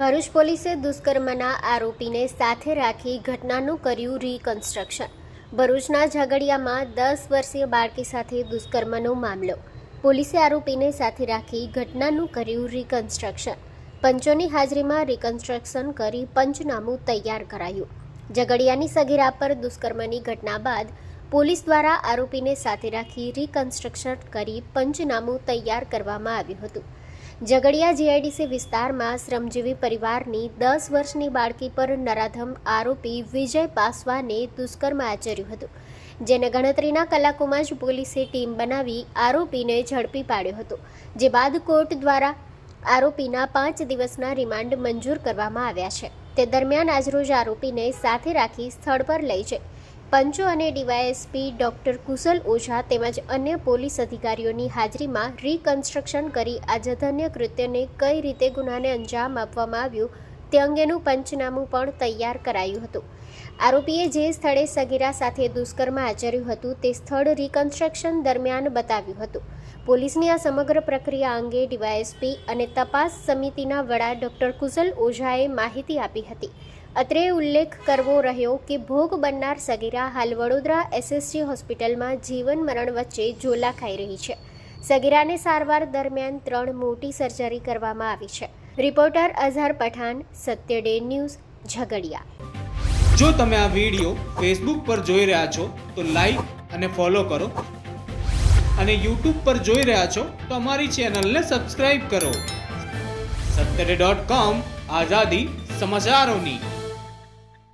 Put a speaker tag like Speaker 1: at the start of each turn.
Speaker 1: ભરૂચ પોલીસે દુષ્કર્મના આરોપીને સાથે રાખી ઘટનાનું કર્યું રીકન્સ્ટ્રક્શન ભરૂચના ઝઘડિયામાં દસ વર્ષીય બાળકી સાથે દુષ્કર્મનો મામલો. પોલીસે આરોપીને સાથે રાખી ઘટનાનું કર્યું રીકન્સ્ટ્રક્શન પંચોની હાજરીમાં રીકન્સ્ટ્રક્શન કરી પંચનામું તૈયાર કરાયું. ઝઘડિયાની સગીરા પર દુષ્કર્મની ઘટના બાદ પોલીસ દ્વારા આરોપીને સાથે રાખી રીકન્સ્ટ્રક્શન કરી પંચનામું તૈયાર કરવામાં આવ્યું હતું. ઝઘડિયા જીઆઈડીસી વિસ્તારમાં શ્રમજીવી પરિવારની દસ વર્ષની બાળકી પર નરાધમ આરોપી વિજય પાસવાને દુષ્કર્મ આચર્યું હતું, જેને ગણતરીના કલાકોમાં જ પોલીસે ટીમ બનાવી આરોપીને ઝડપી પાડ્યો હતો, જે બાદ કોર્ટ દ્વારા આરોપીના પાંચ દિવસના રિમાન્ડ મંજૂર કરવામાં આવ્યા છે. તે દરમિયાન આજરોજ આરોપીને સાથે રાખી સ્થળ પર લઈ જઈ પંચો અને ડીવાયએસપી ડોક્ટર કુશલ ઓઝા તેમજ અન્ય પોલીસ અધિકારીઓની હાજરીમાં રીકન્સ્ટ્રક્શન કરી આ જધન્ય કૃત્યને કઈ રીતે ગુનાને અંજામ આપવામાં આવ્યું તે અંગેનું પંચનામું પણ તૈયાર કરાયું હતું. આરોપીએ જે સ્થળે સગીરા સાથે દુષ્કર્મ આચર્યું હતું તે સ્થળ રીકન્સ્ટ્રક્શન દરમિયાન બતાવ્યું હતું. પોલીસની આ સમગ્ર પ્રક્રિયા અંગે ડીવાયએસપી અને તપાસ સમિતિના વડા ડોક્ટર કુશલ ઓઝાએ માહિતી આપી હતી. અત્રે ઉલ્લેખ કરવો રહ્યો કે ભોગ બનનાર સગીરા હાલ વડોદરા એસએસજી હોસ્પિટલમાં જીવન મરણ વચ્ચે ઝોલા ખાઈ રહી છે. સગીરાને સારવાર દરમિયાન ત્રણ મોટી સર્જરી કરવામાં આવી છે. Reporter Azhar Pathan, Satya day news, Jhagadia.
Speaker 2: જો તમે આ વીડિયો ફેસબુક પર જોઈ રહ્યા છો, તો લાઈક અને ફોલો કરો. અને યુટ્યુબ પર જોઈ રહ્યા છો, તો અમારી ચેનલને સબસ્ક્રાઈબ કરો. સત્તરે ડોટ કોમ, આઝાદી સમાચારોની.